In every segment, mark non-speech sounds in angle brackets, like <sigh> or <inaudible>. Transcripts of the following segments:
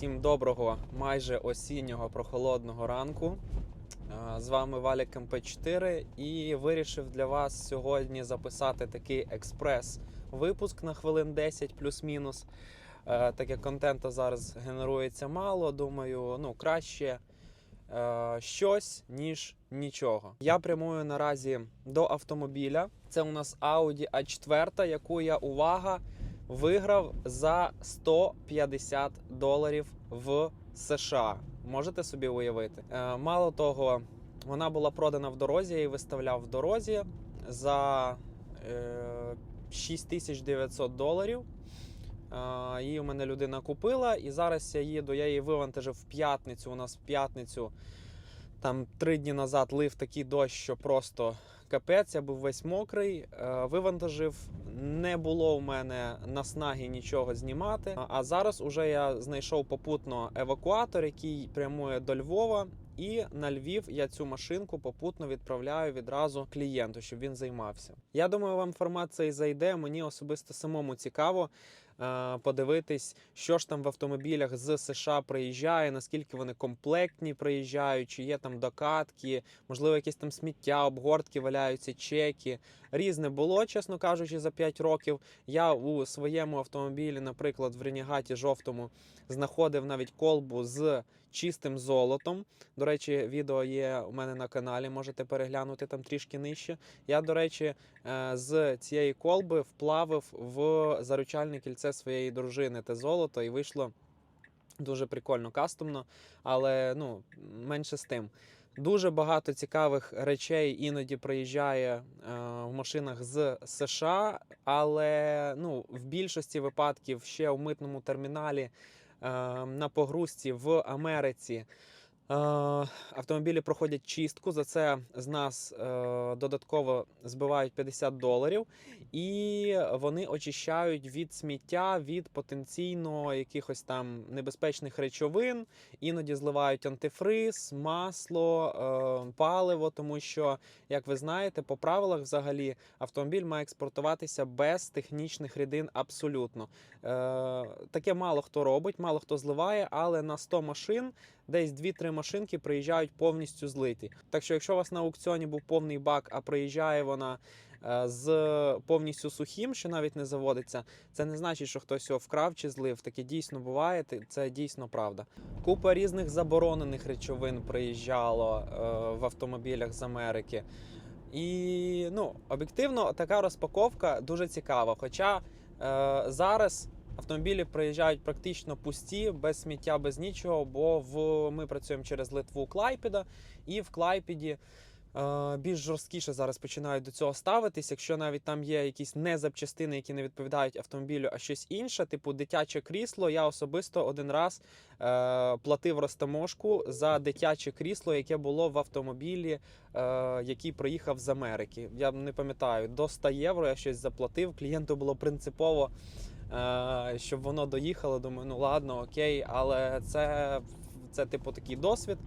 Всім доброго, майже осіннього прохолодного ранку. З вами Валік МП4 і вирішив для вас сьогодні записати такий експрес-випуск на хвилин 10 плюс-мінус. Е, Так як контенту зараз генерується мало, думаю, ну краще е, щось, ніж нічого. Я прямую наразі до автомобіля. Це у нас Audi A4, яку я увага виграв за 150 доларів в США. Можете собі уявити? Е, Мало того, вона була продана в дорозі, її виставляв в дорозі за е, 6900 доларів. Е, Її у мене людина купила, і зараз я їду. Я її вивантажив в п'ятницю. У нас в п'ятницю там три дні назад лив такий дощ, що просто капець, я був весь мокрий. Е, Вивантажив. Не було в мене наснаги нічого знімати. А- зараз уже я знайшов попутно евакуатор, який прямує до Львова. І на Львів я цю машинку попутно відправляю відразу клієнту, щоб він займався. Я думаю, вам формат цей зайде. Мені особисто самому цікаво подивитись, що ж там в автомобілях з США приїжджає, наскільки вони комплектні приїжджають, чи є там докатки, можливо, якісь там сміття, обгортки валяються, чеки. Різне було, чесно кажучи, за 5 років. Я у своєму автомобілі, наприклад, в Ренігаті жовтому, знаходив навіть колбу з чистим золотом. До речі, відео є у мене на каналі, можете переглянути там трішки нижче. Я, до речі, е, з цієї колби вплавив в заручальне кільце своєї дружини те золото, і вийшло дуже прикольно, кастомно, але ну, менше з тим. Дуже багато цікавих речей іноді приїжджає е, в машинах з США, але ну, в більшості випадків ще в митному терміналі е, на погрузці в Америці. Е, Автомобілі проходять чистку. За це з нас е, додатково збивають 50 доларів, і вони очищають від сміття, від потенційно якихось там небезпечних речовин. Іноді зливають антифриз, масло, е, паливо, тому що, як ви знаєте, по правилах взагалі автомобіль має експортуватися без технічних рідин абсолютно. Таке мало хто робить, мало хто зливає, але на 100 машин десь 2-3 машинки приїжджають повністю злиті. Так що, якщо у вас на аукціоні був повний бак, а приїжджає вона е, з повністю сухим, що навіть не заводиться, це не значить, що хтось його вкрав чи злив. Таке дійсно буває, це дійсно правда. Купа різних заборонених речовин приїжджало е, в автомобілях з Америки. І ну, об'єктивно, така розпаковка дуже цікава. Хоча е, зараз автомобілі приїжджають практично пусті, без сміття, без нічого, бо в, ми працюємо через Литву Клайпеда, і в Клайпеді е, більш жорсткіше зараз починають до цього ставитись. Якщо навіть там є якісь не запчастини, які не відповідають автомобілю, а щось інше, типу дитяче крісло, я особисто один раз е, платив розтаможку за дитяче крісло, яке було в автомобілі, е, який приїхав з Америки. Я не пам'ятаю, до 100 євро я щось заплатив. Клієнту було принципово, щоб воно доїхало. Думаю, ну ладно, окей, але це, це типу такий досвід.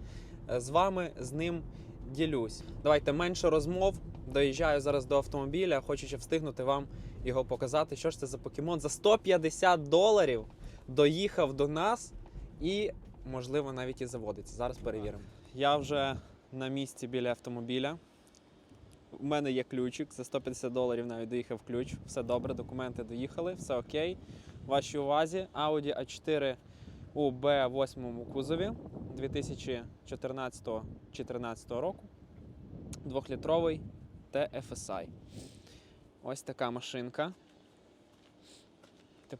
Е, З вами з ним ділюсь. Давайте менше розмов. Доїжджаю зараз до автомобіля, хочу ще встигнути вам його показати. Що ж це за покемон? За 150 доларів доїхав до нас і, можливо, навіть і заводиться. Зараз перевіримо. Я вже на місці біля автомобіля. У мене є ключик. За 150 доларів навіть доїхав ключ. Все добре, документи доїхали, все окей. Вашій увазі Audi A4 у B8 кузові 2014-14 року. Двохлітровий TFSI. Ось така машинка.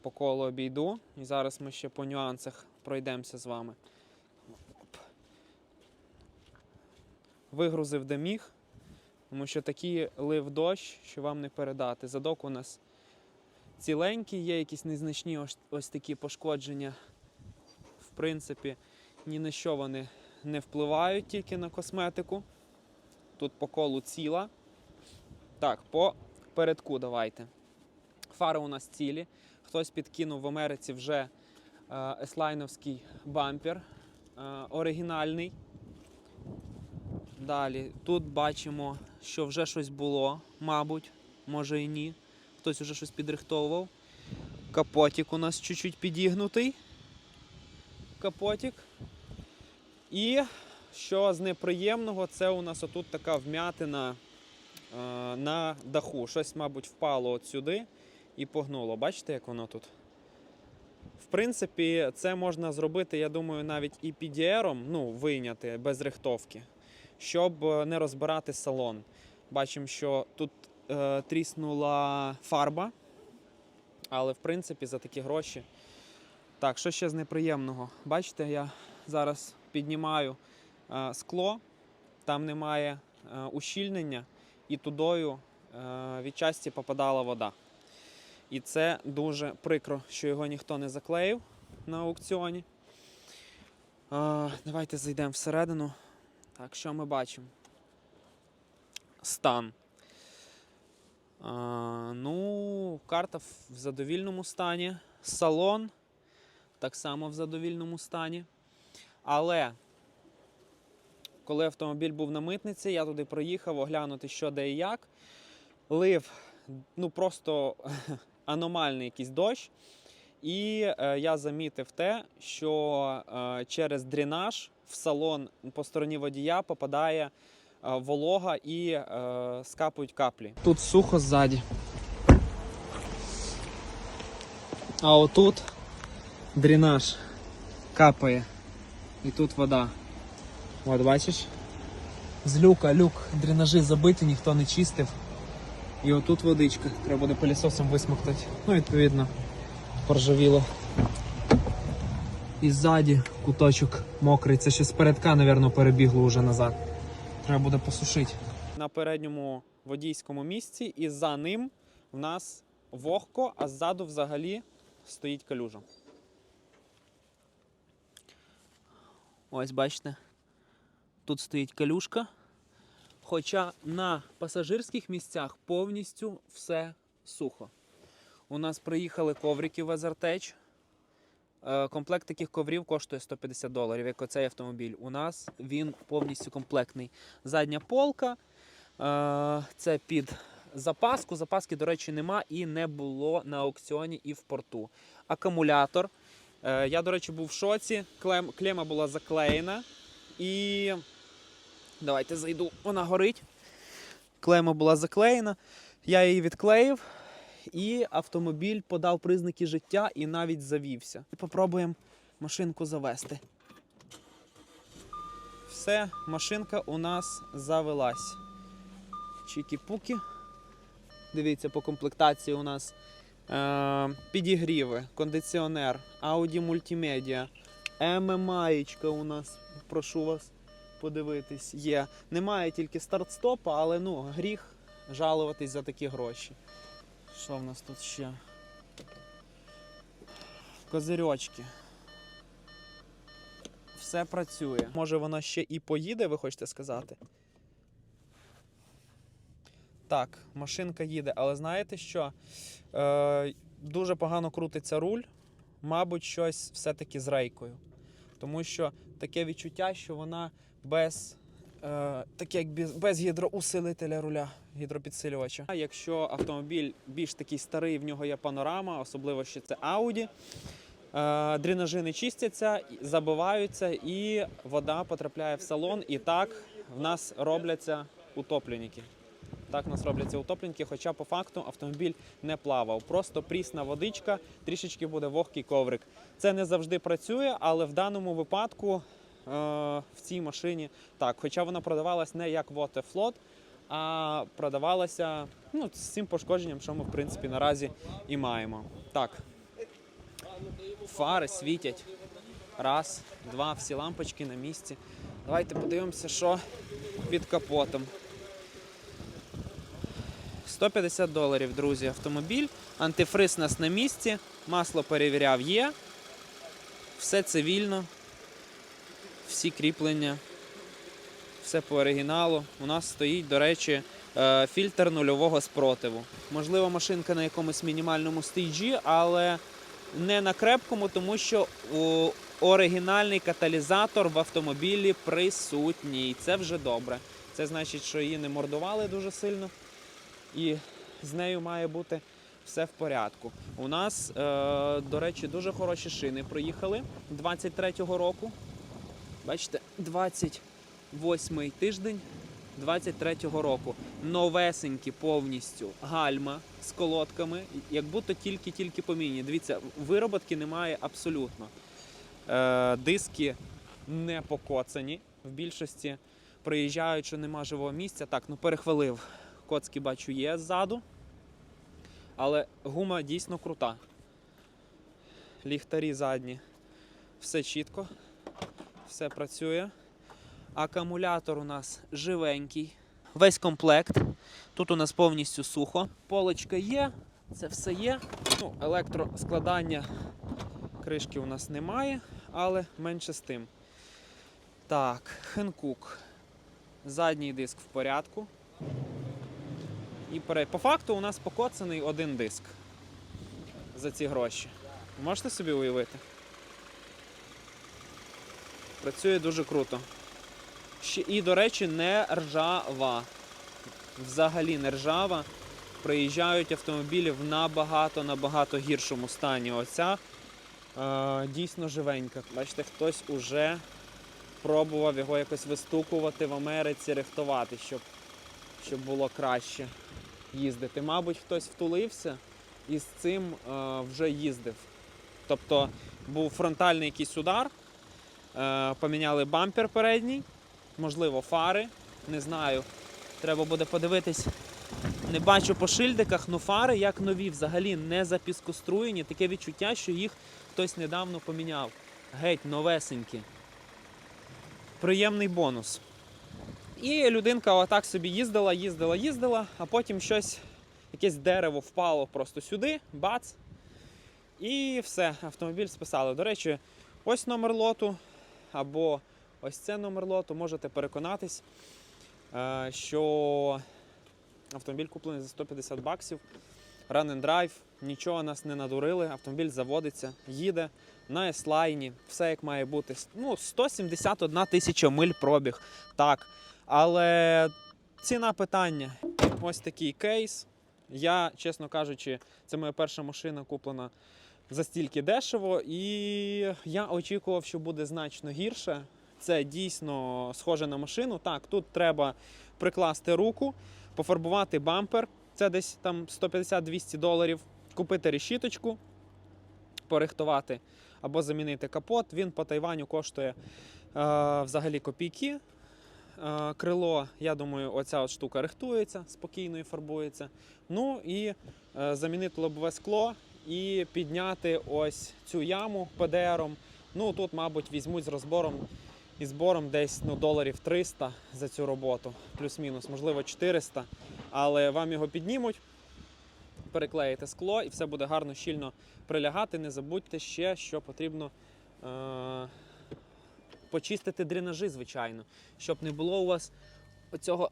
По колу обійду. І зараз ми ще по нюансах пройдемося з вами. Вигрузив де міг, тому що такий лив дощ, що вам не передати. Задок у нас ціленький, є якісь незначні ось, ось такі пошкодження. В принципі, ні на що вони не впливають тільки на косметику. Тут по колу ціла. Так, по передку давайте. Фари у нас цілі. Хтось підкинув в Америці вже е, еслайновський бампер е, оригінальний. Далі тут бачимо, що вже щось було, мабуть, може і ні. Хтось вже щось підрихтовував. Капотик у нас чуть-чуть підігнутий. капотик. І що з неприємного, це у нас отут така вмятина е, на даху. Щось, мабуть, впало от сюди і погнуло. Бачите, як воно тут? В принципі, це можна зробити, я думаю, навіть і PDR, ну, вийняти без рихтовки, щоб е, не розбирати салон. Бачимо, що тут е, тріснула фарба, але в принципі за такі гроші. Так, що ще з неприємного? Бачите, я зараз піднімаю е, скло, там немає е, ущільнення, і тудою е, від часті попадала вода. І це дуже прикро, що його ніхто не заклеїв на аукціоні. А, давайте зайдемо всередину. Так, що ми бачимо? Стан. А, ну, карта в задовільному стані. Салон так само в задовільному стані. Але коли автомобіль був на митниці, я туди приїхав оглянути, що де і як. Лив ну просто <laughs> аномальний якийсь дощ. І е, я замітив те, що е, через дренаж в салон по стороні водія попадає волога і е, скапують каплі. Тут сухо ззаді. А отут дренаж капає. І тут вода. От бачиш? З люка люк дренажі забиті, ніхто не чистив. І отут водичка. Треба буде пилісосом висмоктати. Ну, відповідно, поржавіло. І ззаді куточок мокрий. Це ще з передка, мабуть, перебігло вже назад. Треба буде посушити. На передньому водійському місці, і за ним в нас вогко, а ззаду взагалі стоїть калюжа. Ось бачите. Тут стоїть калюшка. Хоча на пасажирських місцях повністю все сухо. У нас приїхали коврики в Азартеч. Е, Комплект таких коврів коштує 150 доларів, як оцей автомобіль. У нас він повністю комплектний. Задня полка. е, Це під запаску. Запаски, до речі, нема і не було на аукціоні і в порту. Акумулятор. Е, Я, до речі, був в шоці. Клем, клема була заклеєна. І давайте зайду. Вона горить. Клема була заклеєна. Я її відклеїв. І автомобіль подав признаки життя і навіть завівся. Попробуємо машинку завести. Все, машинка у нас завелась. Чікі-пуки. Дивіться, по комплектації у нас е, підігріви, кондиціонер, Audi мультимедіа, ММАєчка у нас, прошу вас подивитись, є. Немає тільки старт-стопа, але ну, гріх жалуватись за такі гроші. Що в нас тут ще? Козирьочки. Все працює. Може воно ще і поїде, ви хочете сказати? Так, машинка їде, але знаєте що? Е, дуже погано крутиться руль. Мабуть, щось все-таки з рейкою. Тому що таке відчуття, що вона без, е, таке як без, гідроусилителя руля, гідропідсилювача. А якщо автомобіль більш такий старий, в нього є панорама, особливо ще це Audi, е, дренажі не чистяться, забиваються, і вода потрапляє в салон. І так в нас робляться утопленники. Так в нас робляться утопленники, хоча по факту автомобіль не плавав. Просто прісна водичка, трішечки буде вогкий коврик. Це не завжди працює, але в даному випадку в цій машині так. Хоча вона продавалась не як Waterfloat, а продавалася ну, з цим пошкодженням, що ми в принципі наразі і маємо. Так. Фари світять. Раз, два, всі лампочки на місці. Давайте подивимося, що під капотом. 150 доларів, друзі, автомобіль. Антифриз нас на місці. Масло перевіряв є. Все цивільно. Всі кріплення. Все по оригіналу. У нас стоїть, до речі, е, фільтр нульового спротиву. Можливо, машинка на якомусь мінімальному стейджі, але не на крепкому, тому що оригінальний каталізатор в автомобілі присутній. Це вже добре. Це значить, що її не мордували дуже сильно і з нею має бути все в порядку. У нас, е, до речі, дуже хороші шини проїхали 23-го року. Бачите, 28-й тиждень 23-го року. Новесенькі повністю гальма з колодками, як будто тільки-тільки поміняні. Дивіться, вироботки немає абсолютно. Е, диски не покоцані в більшості. Приїжджають, що нема живого місця. Так, ну перехвалив. Коцки бачу є ззаду. Але гума дійсно крута. Ліхтарі задні. Все чітко, все працює. Акумулятор у нас живенький. Весь комплект. Тут у нас повністю сухо. Полочка є, це все є. Ну, електроскладання кришки у нас немає, але менше з тим. Так, Хенкук. Задній диск в порядку. І. По факту у нас покоцаний один диск за ці гроші. Можете собі уявити? Працює дуже круто. І, до речі, не ржава. Взагалі не ржава. Приїжджають автомобілі в набагато-набагато гіршому стані. Оця е, дійсно живенька. Бачите, хтось уже пробував його якось вистукувати в Америці, рихтувати, щоб, щоб було краще їздити. Мабуть, хтось втулився і з цим е, вже їздив. Тобто був фронтальний якийсь удар, поміняли бампер передній, можливо, фари. Не знаю. Треба буде подивитись. Не бачу по шильдиках, але фари як нові, взагалі не запіскоструєні. Таке відчуття, що їх хтось недавно поміняв. Геть новесенькі. Приємний бонус. І людинка отак собі їздила, їздила, їздила, а потім щось, якесь дерево впало просто сюди, бац. І все, автомобіль списали. До речі, ось номер лоту, або ось це номер лоту. Можете переконатись, е, що автомобіль куплений за 150 баксів. Run and drive, нічого нас не надурили, автомобіль заводиться, їде на S-лайні, все як має бути. Ну, 171 тисяча миль пробіг. Так. Але ціна питання. Ось такий кейс. Я, чесно кажучи, це моя перша машина куплена за стільки дешево, і я очікував, що буде значно гірше. Це дійсно схоже на машину. Так, тут треба прикласти руку, пофарбувати бампер. Це десь там 150-200 доларів. Купити решіточку, порихтувати або замінити капот. Він по Тайваню коштує е, взагалі копійки. Е, крило, я думаю, оця от штука рихтується, спокійно і фарбується. Ну і е, замінити лобове скло і підняти ось цю яму ПДРом. Ну тут, мабуть, візьмуть з розбором і збором десь ну, доларів 300 за цю роботу, плюс-мінус, можливо, 400. Але вам його піднімуть, переклеїте скло і все буде гарно щільно прилягати. Не забудьте ще, що потрібно. Е- почистити дренажі, звичайно, щоб не було у вас оцього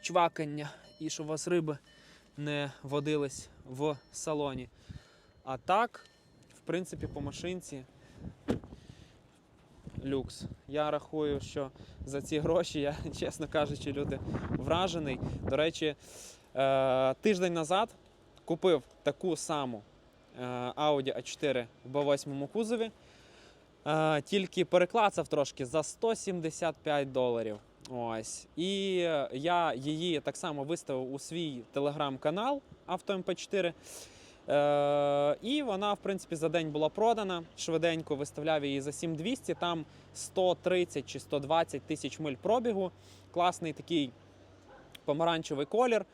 чвакання і щоб у вас риби не водились в салоні. А так, в принципі, по машинці люкс. Я рахую, що за ці гроші я, <laughs> чесно кажучи, люди вражений. До речі, е, тиждень назад купив таку саму е, Audi A4 в B8 кузові. Е, тільки переклацав трошки за 175 доларів. Ось. І я її так само виставив у свій телеграм-канал AutoMP4. Е, і вона, в принципі, за день була продана. Швиденько виставляв її за 7200, там 130 чи 120 тисяч миль пробігу. Класний такий помаранчевий колір.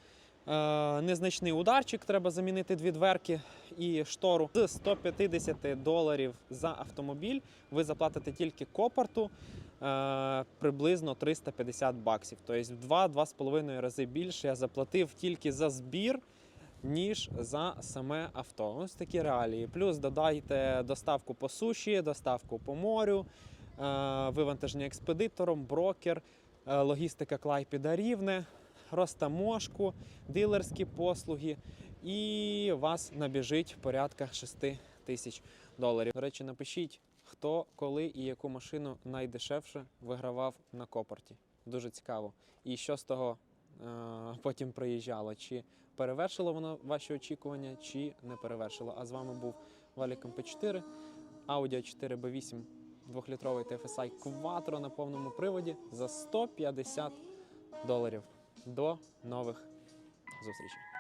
Е, незначний ударчик, треба замінити дві дверки і штору. З 150 доларів за автомобіль ви заплатите тільки копорту приблизно 350 баксів. Тобто в 2-2,5 рази більше я заплатив тільки за збір, ніж за саме авто. Ось такі реалії. Плюс додайте доставку по суші, доставку по морю, е, вивантаження експедитором, брокер, е, логістика Клайпіда Рівне розтаможку, дилерські послуги, і вас набіжить порядка 6 тисяч доларів. До речі, напишіть, хто, коли і яку машину найдешевше вигравав на копорті. Дуже цікаво. І що з того е, потім приїжджало? Чи перевершило воно ваші очікування чи не перевершило. А з вами був Валік МП4, Audi 4 b 8 2-літровий TFSI Quattro на повному приводі за 150 доларів. До нових зустрічей!